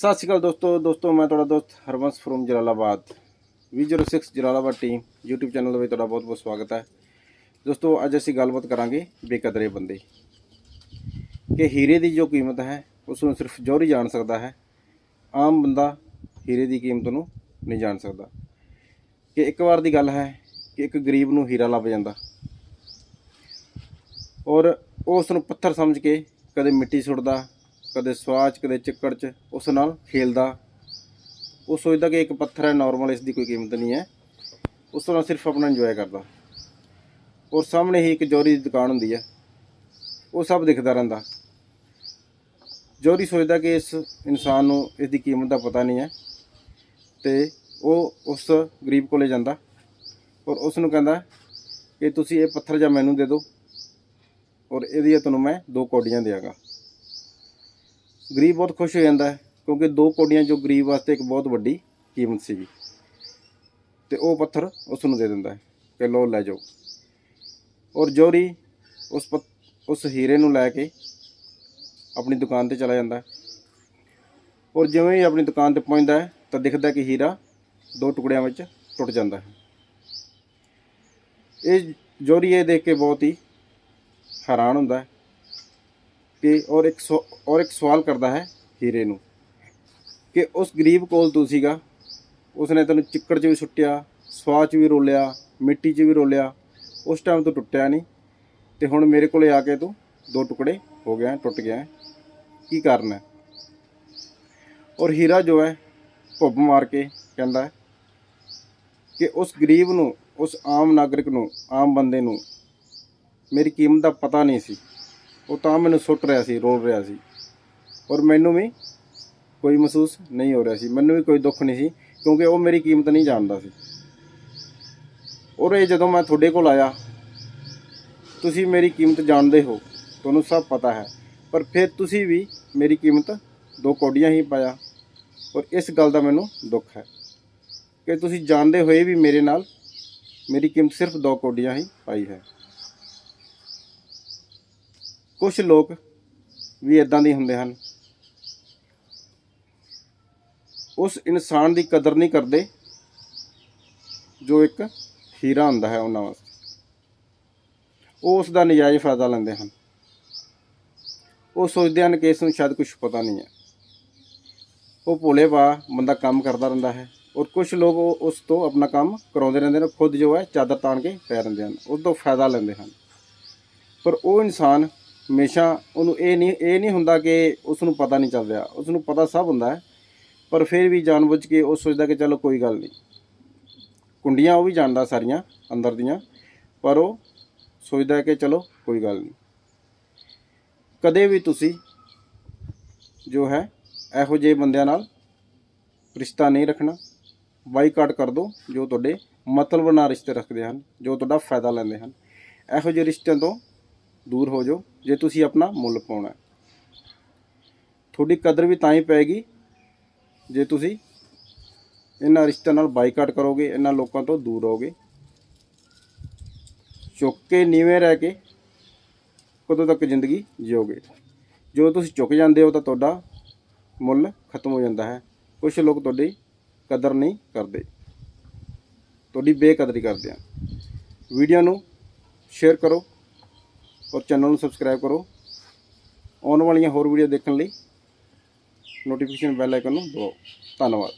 ਸਤਿ ਸ਼੍ਰੀ ਅਕਾਲ ਦੋਸਤੋ ਦੋਸਤੋ, ਮੈਂ ਤੁਹਾਡਾ ਦੋਸਤ Harvans from Jalalabad. 206 Jalalabad team YouTube channel ਦੇ ਵਿੱਚ ਤੁਹਾਡਾ ਬਹੁਤ ਬਹੁਤ ਸਵਾਗਤ ਹੈ। ਦੋਸਤੋ, ਅੱਜ ਅਸੀਂ ਗੱਲਬਾਤ ਕਰਾਂਗੇ ਬੇਕਦਰੇ ਬੰਦੇ। ਕਿ ਹੀਰੇ ਦੀ ਜੋ ਕੀਮਤ ਹੈ, ਉਸ ਨੂੰ ਸਿਰਫ ਜੋਹਰੀ ਜਾਣ ਸਕਦਾ ਹੈ। ਆਮ ਬੰਦਾ ਹੀਰੇ ਦੀ ਕੀਮਤ ਨੂੰ ਨਹੀਂ ਜਾਣ ਸਕਦਾ। ਕਿ ਇੱਕ ਵਾਰ ਦੀ ਗੱਲ ਹੈ ਕਿ ਇੱਕ ਗਰੀਬ ਨੂੰ ਹੀਰਾ ਲੱਭ ਜਾਂਦਾ। ਔਰ ਉਸ ਨੂੰ ਪੱਥਰ ਸਮਝ ਕੇ ਕਦੇ ਮਿੱਟੀ ਸੁੱਟਦਾ ਕਦੇ ਸਵਾਚ, ਕਦੇ ਚਿੱਕੜ 'ਚ, ਉਸ ਨਾਲ ਖੇਲਦਾ। ਉਹ ਸੋਚਦਾ ਕਿ ਇੱਕ ਪੱਥਰ ਹੈ ਨਾਰਮਲ ਇਸ ਦੀ ਕੋਈ ਕੀਮਤ ਨਹੀਂ ਹੈ। ਉਸ ਨਾਲ ਸਿਰਫ ਆਪਣਾ ਇੰਜੋਏ ਕਰਦਾ। ਔਰ ਸਾਹਮਣੇ ਹੀ ਇੱਕ ਜੋਰੀ ਦੀ ਦੁਕਾਨ ਹੁੰਦੀ ਹੈ। ਉਹ ਸਭ ਦਿਖਦਾ ਰਹਿੰਦਾ। ਜੋਰੀ ਸੋਚਦਾ ਕਿ ਇਸ ਇਨਸਾਨ ਨੂੰ ਇਸ ਦੀ ਕੀਮਤ ਦਾ ਪਤਾ ਨਹੀਂ ਹੈ ਤੇ ਉਹ ਉਸ ਗਰੀਬ ਕੋਲੇ ਜਾਂਦਾ ਔਰ ਉਸ ਨੂੰ ਕਹਿੰਦਾ ਕਿ ਤੁਸੀਂ ਇਹ ਪੱਥਰ ਜਾਂ ਮੈਨੂੰ ਦੇ ਦਿਓ ਔਰ ਇਹਦੀ ਤੁਹਾਨੂੰ ਮੈਂ ਦੋ ਕੌਡੀਆਂ ਦਿਆਂਗਾ। ਗਰੀਬ ਬਹੁਤ ਖੁਸ਼ ਹੋ ਜਾਂਦਾ ਹੈ, ਕਿਉਂਕਿ ਦੋ ਕੋਡੀਆਂ ਜੋ ਗਰੀਬ ਵਾਸਤੇ ਇੱਕ ਬਹੁਤ ਵੱਡੀ ਕੀਮਤ ਸੀਗੀ। ਤੇ ਉਹ ਪੱਥਰ ਉਸ ਨੂੰ ਦੇ ਦਿੰਦਾ ਹੈ ਕਿ ਲੋ ਲੈ ਜਾਓ। ਔਰ ਜੋਰੀ ਉਸ ਪੱਥ- ਉਸ ਹੀਰੇ ਨੂੰ ਲੈ ਕੇ ਆਪਣੀ ਦੁਕਾਨ ਤੇ ਚਲਾ ਜਾਂਦਾ ਔਰ ਜਿਵੇਂ ਹੀ ਆਪਣੀ ਦੁਕਾਨ ਤੇ ਪਹੁੰਚਦਾ ਹੈ, ਤਾਂ ਦਿਖਦਾ ਕਿ ਹੀਰਾ ਦੋ ਟੁਕੜਿਆਂ ਵਿੱਚ ਟੁੱਟ ਜਾਂਦਾ ਹੈ। ਇਹ ਜੋਰੀ ਇਹ ਦੇਖ ਕੇ ਬਹੁਤ ਹੀ ਹੈਰਾਨ ਹੁੰਦਾ ਹੈ ਕਿ ਔਰ ਇੱਕ ਸਵਾ- ਔਰ ਇੱਕ ਸਵਾਲ ਕਰਦਾ ਹੈ ਹੀਰੇ ਨੂੰ ਕਿ ਉਸ ਗਰੀਬ ਕੋਲ ਤੂੰ ਸੀਗਾ, ਉਸਨੇ ਤੈਨੂੰ ਚਿੱਕੜ 'ਚ ਵੀ ਸੁੱਟਿਆ, ਸਵਾਹ 'ਚ ਵੀ ਰੋਲਿਆ, ਮਿੱਟੀ 'ਚ ਵੀ ਰੋਲਿਆ, ਉਸ ਟਾਈਮ ਤੂੰ ਟੁੱਟਿਆ ਨਹੀਂ ਤੇ ਹੁਣ ਮੇਰੇ ਕੋਲੇ ਆ ਕੇ ਤੂੰ ਦੋ ਟੁਕੜੇ ਹੋ ਗਿਆ, ਟੁੱਟ ਗਿਆ ਕੀ ਕਾਰਨ ਹੈ? ਔਰ ਹੀਰਾ ਜੋ ਹੈ, ਭੁੱਬ ਮਾਰ ਕੇ ਕਹਿੰਦਾ ਕਿ ਉਸ ਗਰੀਬ ਨੂੰ, ਉਸ ਆਮ ਨਾਗਰਿਕ ਨੂੰ, ਆਮ ਬੰਦੇ ਨੂੰ ਮੇਰੀ ਕੀਮਤ ਦਾ ਪਤਾ ਨਹੀਂ ਸੀ। ਉਹ ਤਾਂ ਮੈਨੂੰ ਸੁੱਟ ਰਿਹਾ ਸੀ, ਰੋਲ ਰਿਹਾ ਸੀ। ਔਰ ਮੈਨੂੰ ਵੀ ਕੋਈ ਮਹਿਸੂਸ ਨਹੀਂ ਹੋ ਰਿਹਾ ਸੀ। ਮੈਨੂੰ ਵੀ ਕੋਈ ਦੁੱਖ ਨਹੀਂ ਸੀ, ਕਿਉਂਕਿ ਉਹ ਮੇਰੀ ਕੀਮਤ ਨਹੀਂ ਜਾਣਦਾ ਸੀ। ਔਰ ਇਹ ਜਦੋਂ ਮੈਂ ਤੁਹਾਡੇ ਕੋਲ ਆਇਆ, ਤੁਸੀਂ ਮੇਰੀ ਕੀਮਤ ਜਾਣਦੇ ਹੋ, ਤੁਹਾਨੂੰ ਸਭ ਪਤਾ ਹੈ। ਪਰ ਫਿਰ ਤੁਸੀਂ ਵੀ ਮੇਰੀ ਕੀਮਤ ਦੋ ਕੋਡੀਆਂ ਹੀ ਪਾਇਆ। ਔਰ ਇਸ ਗੱਲ ਦਾ ਮੈਨੂੰ ਦੁੱਖ ਹੈ ਕਿ ਤੁਸੀਂ ਜਾਣਦੇ ਹੋਏ ਵੀ ਮੇਰੇ ਨਾਲ ਮੇਰੀ ਕੀਮਤ ਸਿਰਫ ਦੋ ਕੋਡੀਆਂ ਹੀ ਪਾਈ ਹੈ। ਕੁਝ ਲੋਕ ਵੀ ਇਦਾਂ ਦੇ ਹੁੰਦੇ ਹਨ। ਉਸ ਇਨਸਾਨ ਦੀ ਕਦਰ ਨਹੀਂ ਕਰਦੇ, ਜੋ ਇੱਕ ਹੀਰਾ ਹੁੰਦਾ ਹੈ ਉਹਨਾਂ ਵਾਸਤੇ। ਉਹ ਉਸ ਦਾ ਨਜਾਇਜ਼ ਫਾਇਦਾ ਲੈਂਦੇ ਹਨ। ਉਹ ਸੋਚਦੇ ਹਨ ਕਿ ਇਸ ਨੂੰ ਸ਼ਾਇਦ ਕੁਝ ਪਤਾ ਨਹੀਂ ਹੈ। ਉਹ ਭੋਲੇ ਬਾ ਬੰਦਾ ਕੰਮ ਕਰਦਾ ਰਹਿੰਦਾ ਹੈ ਔਰ ਕੁਝ ਲੋਕ ਉਹ- ਉਸ ਤੋਂ ਆਪਣਾ ਕੰਮ ਕਰਾਉਂਦੇ ਰਹਿੰਦੇ ਨੇ, ਖੁਦ ਜੋ ਹੈ ਚਾਦਰ ਤਾਣ ਕੇ ਪੈ ਰਹਿੰਦੇ ਹਨ। ਉਸ ਤੋਂ ਫਾਇਦਾ ਲੈਂਦੇ ਹਨ। ਪਰ ਉਹ ਇਨਸਾਨ ਹਮੇਸ਼ਾ ਉਹਨੂੰ ਇਹ ਨਹੀਂ ਇਹ ਨਹੀਂ ਹੁੰਦਾ ਕਿ ਉਸ ਨੂੰ ਪਤਾ ਨਹੀਂ ਚੱਲ ਰਿਹਾ। ਉਸ ਨੂੰ ਪਤਾ ਸਭ ਹੁੰਦਾ ਹੈ, ਪਰ ਫਿਰ ਵੀ ਜਾਣਬੁੱਝ ਕੇ ਉਹ ਸੋਚਦਾ ਕਿ ਚਲੋ ਕੋਈ ਗੱਲ ਨਹੀਂ। ਕੁੰਡੀਆਂ ਉਹ ਵੀ ਜਾਣਦਾ ਸਾਰੀਆਂ, ਅੰਦਰ ਦੀਆਂ, ਪਰ ਉਹ ਸੋਚਦਾ ਕਿ ਚਲੋ ਕੋਈ ਗੱਲ ਨਹੀਂ। ਕਦੇ ਵੀ ਤੁਸੀਂ ਜੋ ਹੈ, ਇਹੋ ਜਿਹੇ ਬੰਦਿਆਂ ਨਾਲ ਰਿਸ਼ਤਾ ਨਹੀਂ ਰੱਖਣਾ, ਬਾਈਕਾਟ ਕਰ ਦਿਓ, ਜੋ ਤੁਹਾਡੇ ਮਤਲਬ ਨਾਲ ਰਿਸ਼ਤੇ ਰੱਖਦੇ ਹਨ, ਜੋ ਤੁਹਾਡਾ ਫਾਇਦਾ ਲੈਂਦੇ ਹਨ। ਇਹੋ ਜਿਹੇ ਰਿਸ਼ਤਿਆਂ ਤੋਂ ਦੂਰ ਹੋ ਜਾਓ, ਜੇ ਤੁਸੀਂ ਆਪਣਾ ਮੁੱਲ ਪਾਉਣਾ ਤੁਹਾਡੀ ਕਦਰ ਵੀ ਤਾਂ ਹੀ ਪੈਗੀ ਜੇ ਤੁਸੀਂ ਇਹਨਾਂ ਰਿਸ਼ਤਿਆਂ ਨਾਲ ਬਾਈਕਾਟ ਕਰੋਗੇ, ਇਹਨਾਂ ਲੋਕਾਂ ਤੋਂ ਦੂਰ ਰਹੋਗੇ। ਚੁੱਕ ਕੇ ਨੀਵੇਂ ਰਹਿ ਕੇ ਕਦੋਂ ਤੱਕ ਜ਼ਿੰਦਗੀ ਜਿਓਗੇ? ਜੋ ਤੁਸੀਂ ਚੁੱਕ ਜਾਂਦੇ ਹੋ ਤਾਂ ਤੁਹਾਡਾ ਮੁੱਲ ਖਤਮ ਹੋ ਜਾਂਦਾ ਹੈ। ਕੁਝ ਲੋਕ ਤੁਹਾਡੀ ਕਦਰ ਨਹੀਂ ਕਰਦੇ। ਤੁਹਾਡੀ ਬੇਕਦਰੀ ਕਰਦੇ ਆ ਵੀਡੀਓ ਨੂੰ ਸ਼ੇਅਰ ਕਰੋ। ਔਰ ਚੈਨਲ ਨੂੰ ਸਬਸਕ੍ਰਾਈਬ ਕਰੋ। ਆਉਣ ਵਾਲੀਆਂ ਹੋਰ ਵੀਡੀਓ ਦੇਖਣ ਲਈ ਨੋਟੀਫਿਕੇਸ਼ਨ ਬੈਲ ਆਈਕਨ ਨੂੰ ਦਬਾਓ। ਧੰਨਵਾਦ।